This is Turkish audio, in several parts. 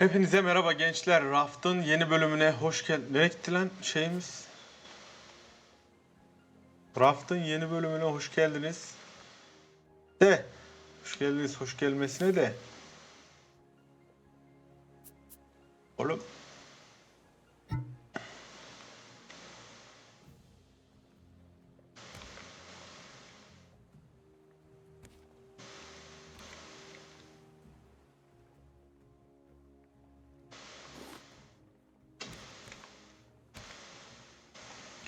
Hepinize merhaba gençler. Raft'ın yeni bölümüne hoş geldiniz. Nereye gitti lan şeyimiz? Raft'ın yeni bölümüne hoş geldiniz. De. Hoş geldiniz. Hoş gelmesine de.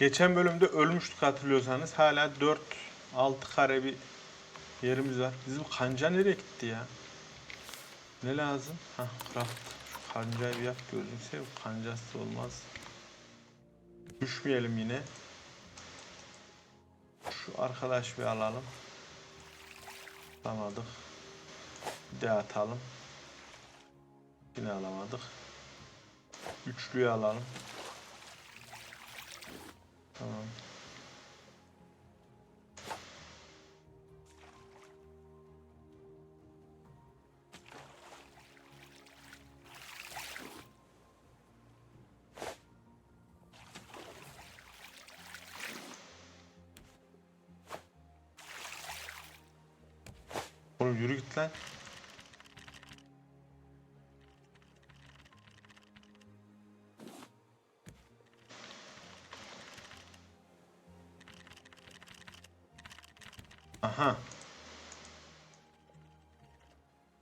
Geçen bölümde ölmüştük hatırlıyorsanız. Hala 4-6 kare bir yerimiz var. Bizim kanca nereye gitti ya? Ne lazım? Hah craft. Şu kancayı bir yap gözünü seveyim. Kancası olmaz. Düşmeyelim yine. Şu arkadaş bir alalım. Alamadık. Bir de atalım. Yine alamadık. Üçlüyü alalım. Tamam. Oğlum yürü git lan. Aha.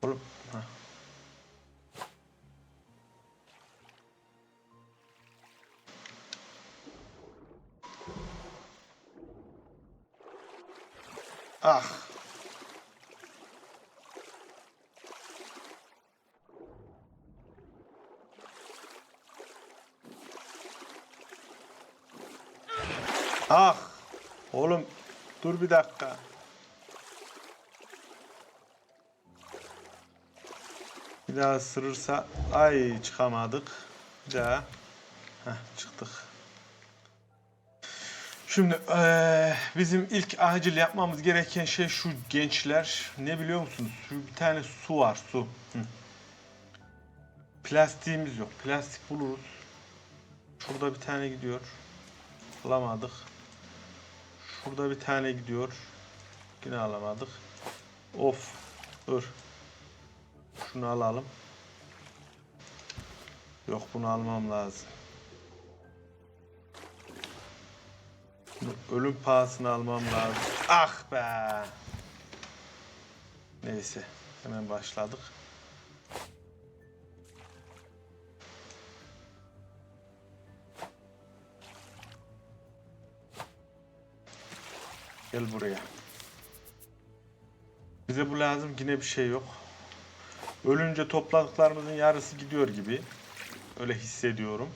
Oğlum. Ha. Ah. Ah. Oğlum dur bir dakika. Bir daha ısırırsa ay çıkamadık. Bir daha. Heh, çıktık. Şimdi eee, bizim ilk acil yapmamız gereken şey şu gençler. Ne biliyor musunuz? Bir tane su var su. Hı. Plastiğimiz yok. Plastik buluruz. Şurada bir tane gidiyor. Alamadık. Şurada bir tane gidiyor. Yine alamadık. Of. Dur. Şunu alalım. Yok bunu almam lazım. Ölüm pahasına almam lazım. Ah be. Neyse. Hemen başladık. Gel buraya. Bize bu lazım yine bir şey yok. Ölünce topladıklarımızın yarısı gidiyor gibi. Öyle hissediyorum.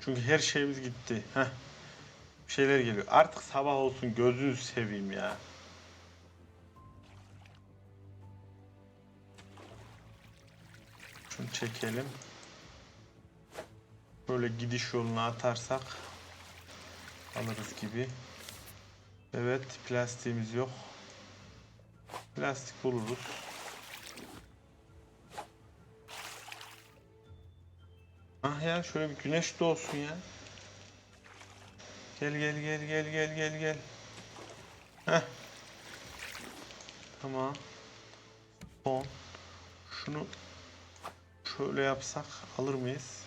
Çünkü her şeyimiz gitti. Heh. Bir şeyler geliyor. Artık sabah olsun gözünü seveyim ya. Şunu çekelim. Böyle gidiş yoluna atarsak alırız gibi. Evet plastiğimiz yok. Plastik buluruz. Ah ya şöyle bir güneş doğsun ya. Gel gel gel gel gel gel gel. Heh. Tamam. Son. Şunu şöyle yapsak alır mıyız?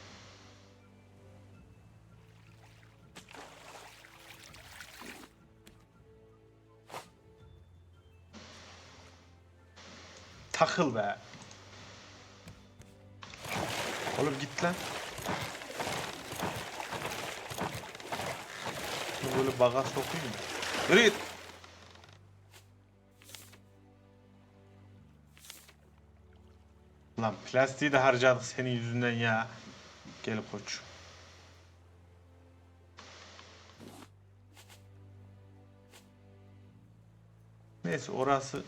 Takıl be. Oğlum git lan. Böyle baga sokayım. Yürü. Lan plastiği de harcadık senin yüzünden ya. Gel koç. Neyse orası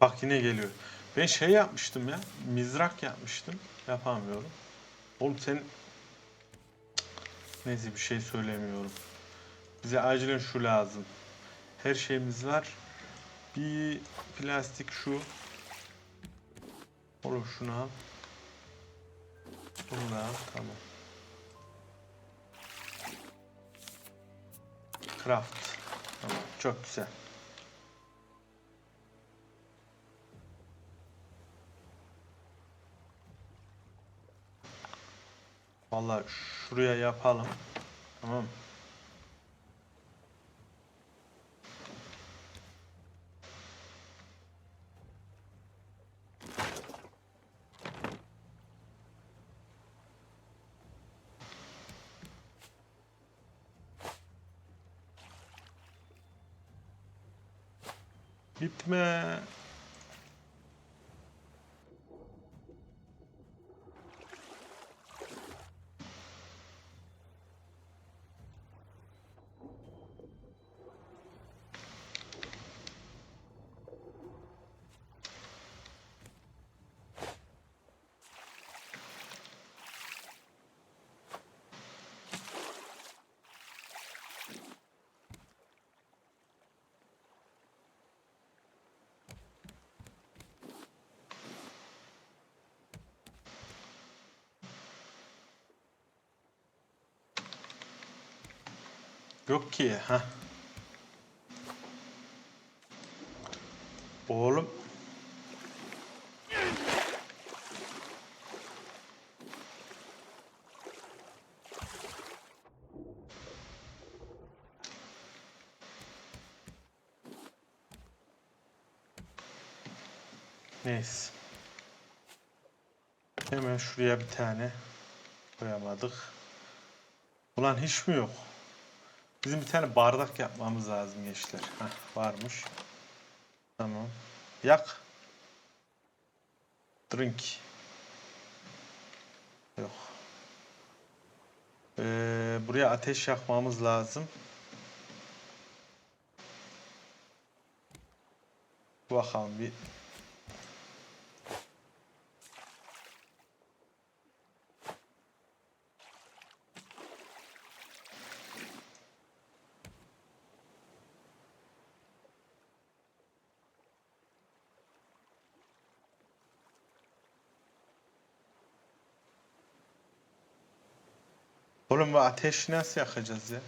Bak yine geliyor. Ben şey yapmıştım ya. Mizrak yapmıştım. Yapamıyorum. Oğlum sen... Neyse bir şey söylemiyorum. Bize acilen şu lazım. Her şeyimiz var. Bir plastik şu. Oğlum şunu al. Bunu da al. Tamam. Craft. Tamam. Çok güzel. Vallahi şuraya yapalım. Tamam. mı? Gitme. Yok ki. ha. Oğlum. Neyse. Hemen şuraya bir tane koyamadık. Ulan hiç mi yok? Bizim bir tane bardak yapmamız lazım gençler. Heh, varmış. Tamam. Yak. Drink. Yok. Ee, buraya ateş yakmamız lazım. Bakalım bir. Bu ateşi nasıl yakacağız ya?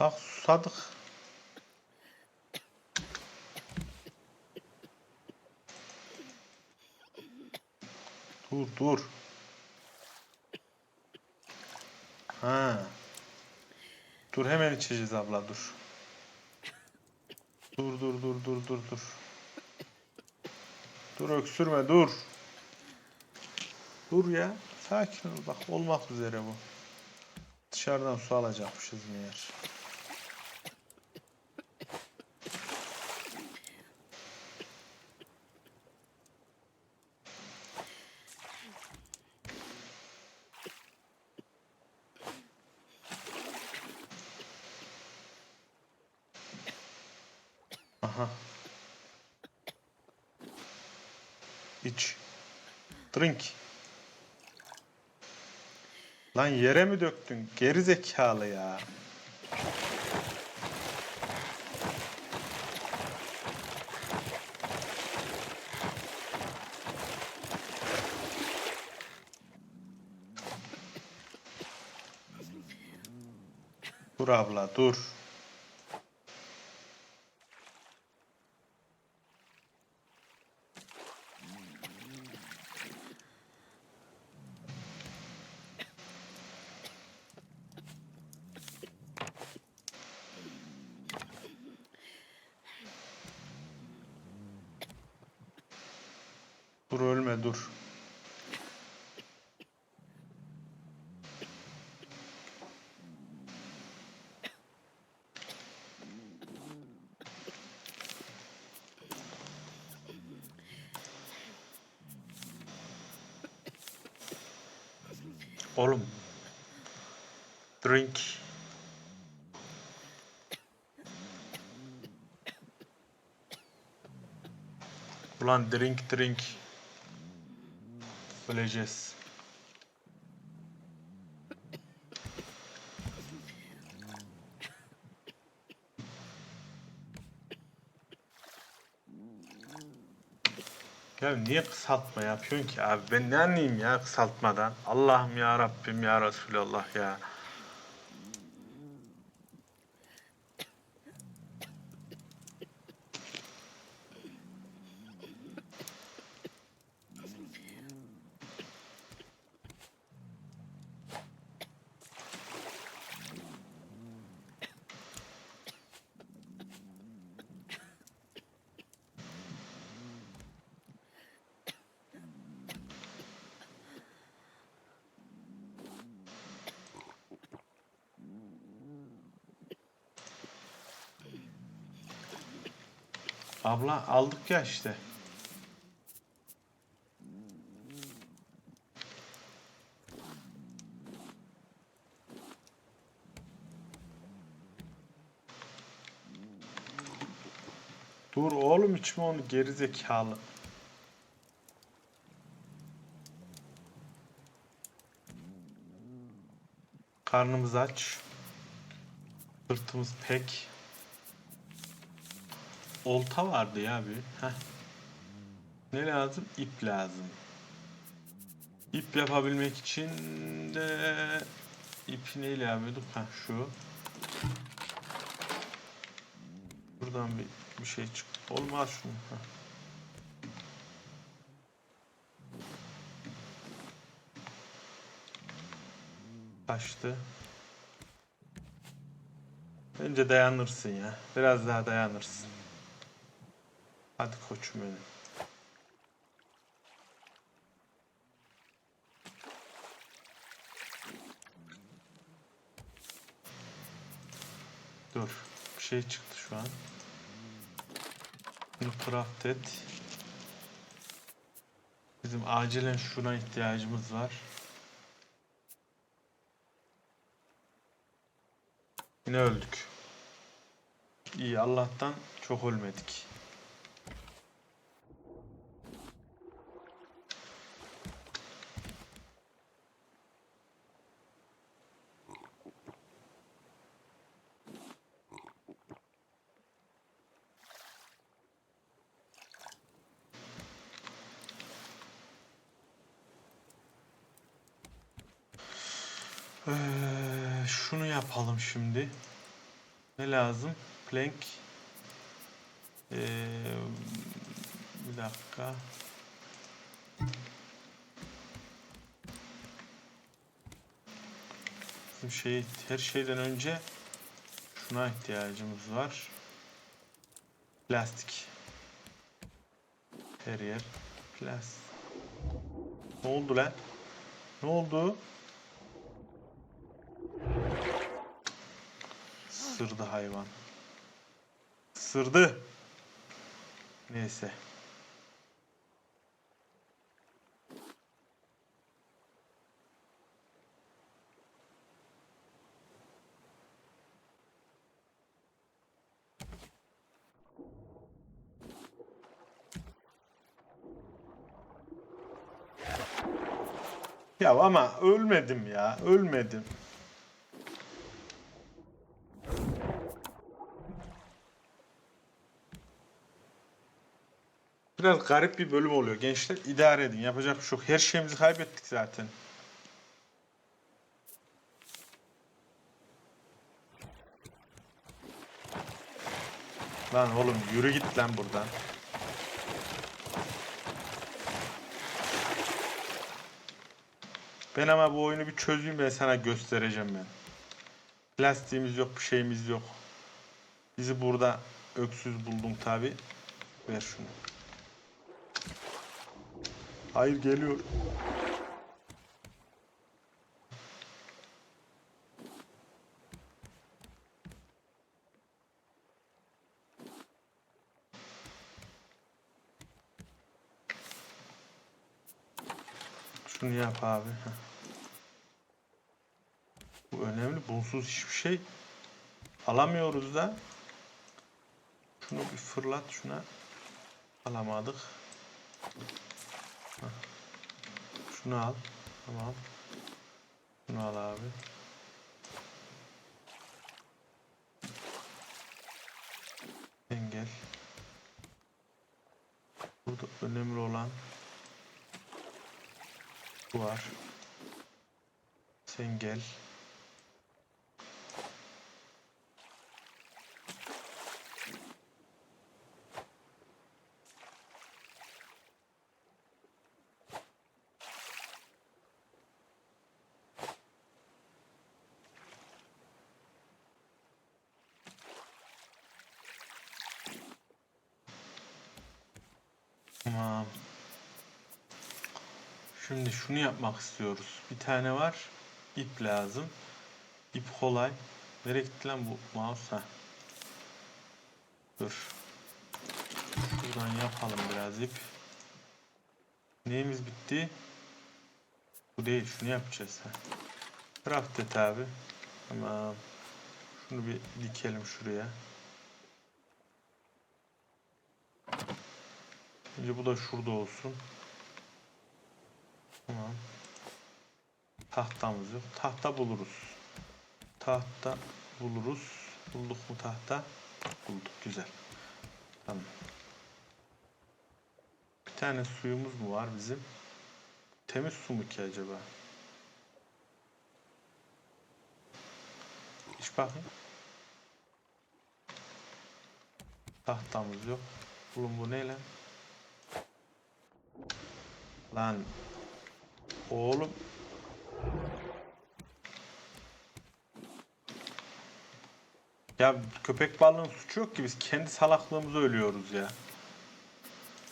Bak susadık. Dur dur. Ha. Dur hemen içeceğiz abla dur. Dur dur dur dur dur dur. Dur öksürme dur. Dur ya. Sakin ol bak olmak üzere bu. Dışarıdan su alacakmışız meğer. İç. Drink. Lan yere mi döktün? Geri zekalı ya. Dur abla dur. Dur ölme dur. Oğlum. Drink. Ulan drink drink. Öleceğiz. Ya niye kısaltma yapıyorsun ki abi? Ben ne anlayayım ya kısaltmadan? Allah'ım ya Rabbim ya Resulallah ya. Abla aldık ya işte. Dur oğlum içme onu geri zekalı. Karnımız aç. Sırtımız pek. Olta vardı ya bir. Heh. Ne lazım? İp lazım. İp yapabilmek için de ipi neyle yapıyorduk? Ha şu. Buradan bir, bir şey çık. Olmaz şunu. Heh. Kaçtı. Bence dayanırsın ya. Biraz daha dayanırsın. Hadi koçum benim. Dur. Bir şey çıktı şu an. Bunu craft et. Bizim acilen şuna ihtiyacımız var. Yine öldük. İyi Allah'tan çok ölmedik. Ee, şunu yapalım şimdi. Ne lazım? Plank. Ee, bir dakika. Bizim şey, her şeyden önce şuna ihtiyacımız var. Plastik. Her yer plastik. Ne oldu lan? Ne oldu? Sırdı hayvan. Sırdı. Neyse. Ya ama ölmedim ya. Ölmedim. Biraz garip bir bölüm oluyor gençler. İdare edin. Yapacak bir şey yok. Her şeyimizi kaybettik zaten. Lan oğlum yürü git lan buradan. Ben ama bu oyunu bir çözeyim ben sana göstereceğim ben. Plastiğimiz yok, bir şeyimiz yok. Bizi burada öksüz buldun tabi. Ver şunu. Hayır geliyor. Şunu yap abi. heh. önemli. Bunsuz hiçbir şey alamıyoruz da. Şunu bir fırlat şuna. Alamadık. Hah. Şunu al. Tamam. Şunu al abi. Sen gel. Burada önemli olan bu var. Sen gel. Şimdi şunu yapmak istiyoruz. Bir tane var. İp lazım. İp kolay. Nereye gitti lan bu mouse? Heh. Dur. Şuradan yapalım biraz ip. Neyimiz bitti? Bu değil. Şunu yapacağız. Heh. Craft et abi. Tamam. Şunu bir dikelim şuraya. Önce bu da şurada olsun. Tahtamız yok. Tahta buluruz. Tahta buluruz. Bulduk mu tahta? Bulduk. Güzel. Tamam. Bir tane suyumuz mu var bizim? Temiz su mu ki acaba? İç bakayım. Tahtamız yok. Oğlum bu ne lan? Lan. Oğlum. Ya köpek balığının suçu yok ki biz kendi salaklığımıza ölüyoruz ya.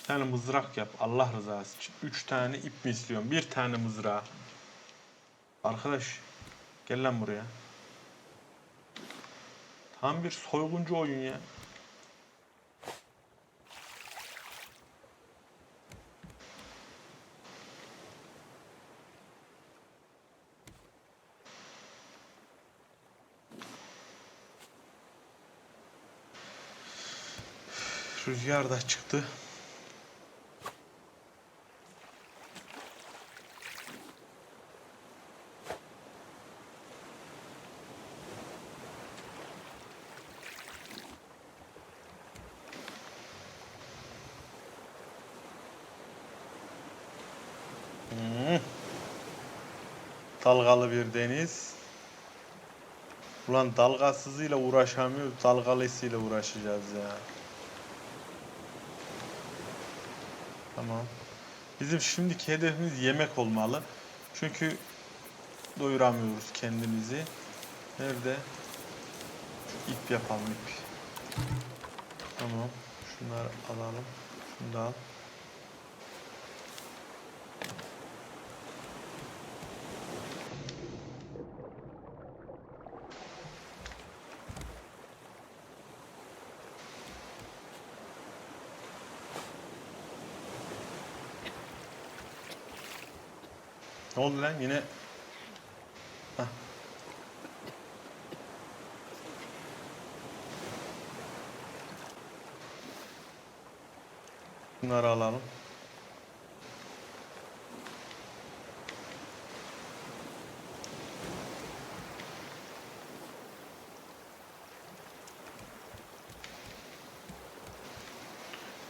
Tane mızrak yap Allah rızası için. Üç tane ip mi istiyorum? Bir tane mızrağı. Arkadaş gel lan buraya. Tam bir soyguncu oyun ya. Rüzgar da çıktı. Hmm. Dalgalı bir deniz. Ulan dalgasızıyla uğraşamıyoruz, dalgalısıyla uğraşacağız ya. Tamam. Bizim şimdiki hedefimiz yemek olmalı. Çünkü doyuramıyoruz kendimizi. Nerede? Şu ip yapalım ip. Tamam. Şunları alalım. Şunu da al. Oldu lan yine? Hah. Bunları alalım.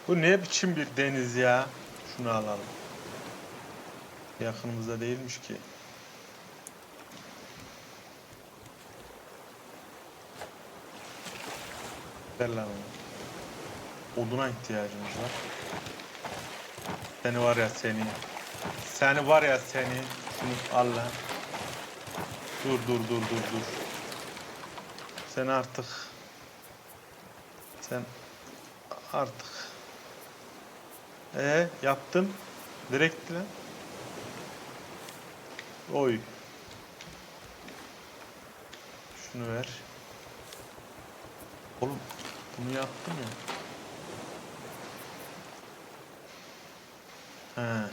Bu ne biçim bir deniz ya? Şunu alalım. Yakınımızda değilmiş ki. Ver lan onu. Oduna ihtiyacımız var. Seni var ya seni. Seni var ya seni. Şunu al lan. Dur dur dur dur dur. Sen artık. Sen artık. Ee yaptın. Direkt lan. Oy. Şunu ver. Oğlum bunu yaptım ya. He.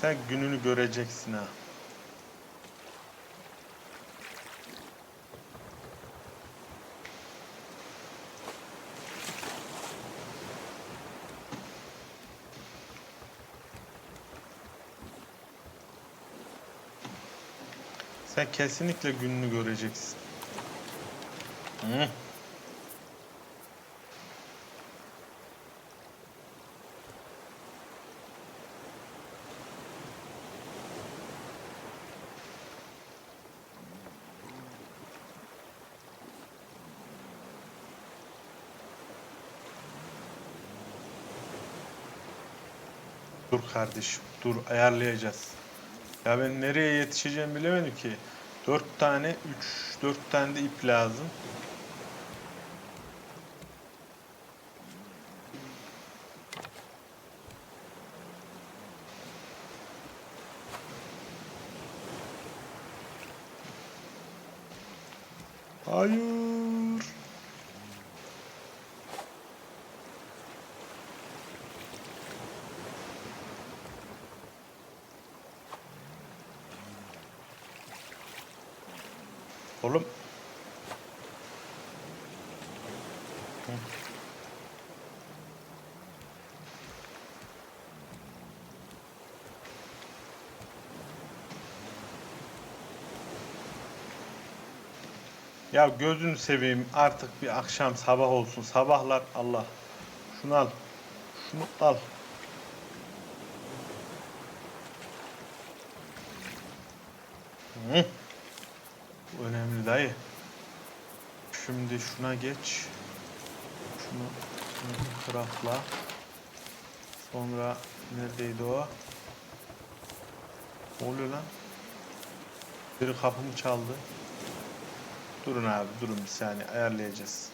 Sen gününü göreceksin ha. Sen kesinlikle gününü göreceksin. Hı. Dur kardeşim, dur ayarlayacağız. Ya ben nereye yetişeceğimi bilemedim ki. Dört tane, üç, dört tane de ip lazım. Hayır. Oğlum. Hı. Ya gözünü seveyim artık bir akşam sabah olsun. Sabahlar Allah. Şunu al. Şunu al. Hı. Önemli dayı. Şimdi şuna geç. Şunu, şunu craftla. Sonra neredeydi o? Ne oluyor lan? Biri kapımı çaldı. Durun abi durun bir saniye ayarlayacağız.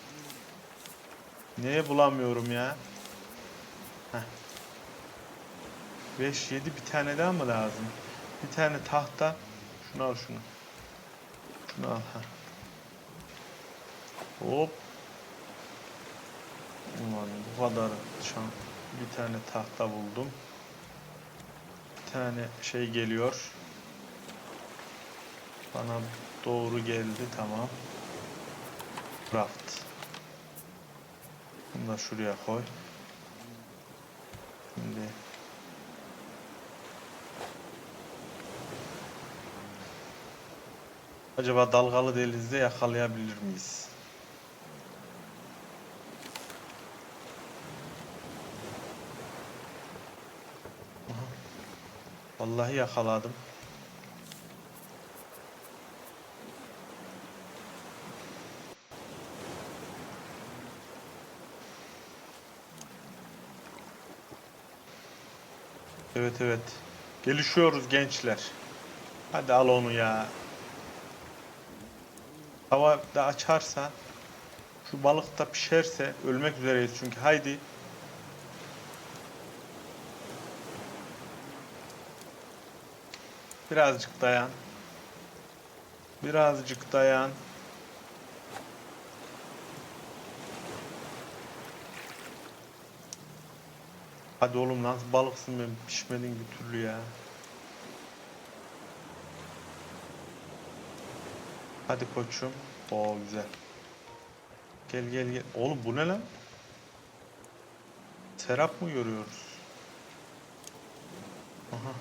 Neye bulamıyorum ya? Heh. 5 7 bir tane daha mı lazım? Bir tane tahta. Şunu al şunu. Şunu al ha. Hop. Ulan bu kadar şan. Bir tane tahta buldum. Bir tane şey geliyor. Bana doğru geldi tamam. Craft. Bunu da şuraya koy. Şimdi Acaba dalgalı denizde yakalayabilir miyiz? Vallahi yakaladım. Evet evet. Gelişiyoruz gençler. Hadi al onu ya. Hava da açarsa şu balık da pişerse ölmek üzereyiz çünkü haydi. Birazcık dayan. Birazcık dayan. Hadi oğlum nasıl balıksın ben pişmedin bir türlü ya. Hadi koçum. Oo güzel. Gel gel gel. Oğlum bu ne lan? Serap mı görüyoruz? Aha.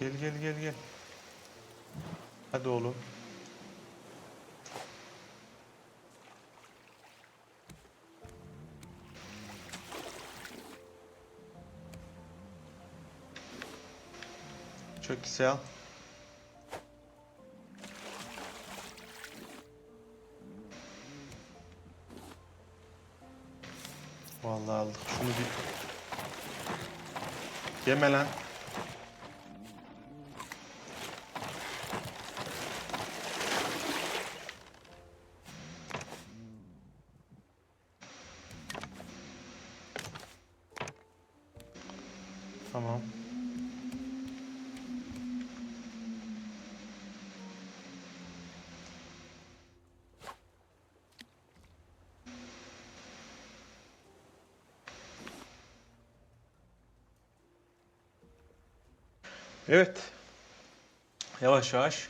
Gel gel gel gel. Hadi oğlum. Çok güzel. Vallahi aldık. Şunu bir... Yeme lan. Evet. Yavaş yavaş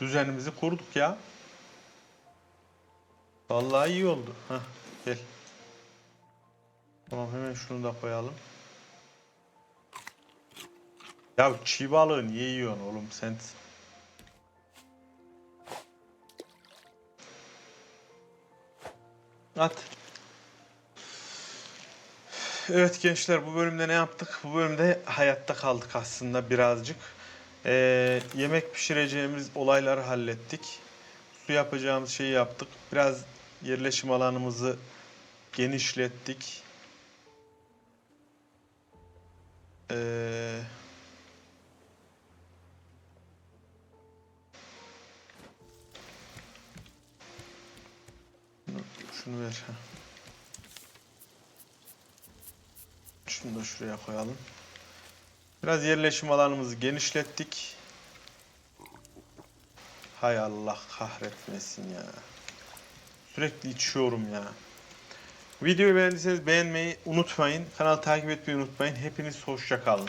düzenimizi kurduk ya. Vallahi iyi oldu. Hah, gel. Tamam hemen şunu da koyalım. Ya çiğ balığı niye yiyorsun oğlum sen? At. Evet gençler bu bölümde ne yaptık? Bu bölümde hayatta kaldık aslında birazcık. Ee, yemek pişireceğimiz olayları hallettik. Su yapacağımız şeyi yaptık. Biraz yerleşim alanımızı genişlettik. Ee, şunu, ver. ha. Şunu da şuraya koyalım. Biraz yerleşim alanımızı genişlettik. Hay Allah kahretmesin ya. Sürekli içiyorum ya. Videoyu beğendiyseniz beğenmeyi unutmayın. Kanalı takip etmeyi unutmayın. Hepiniz hoşça kalın.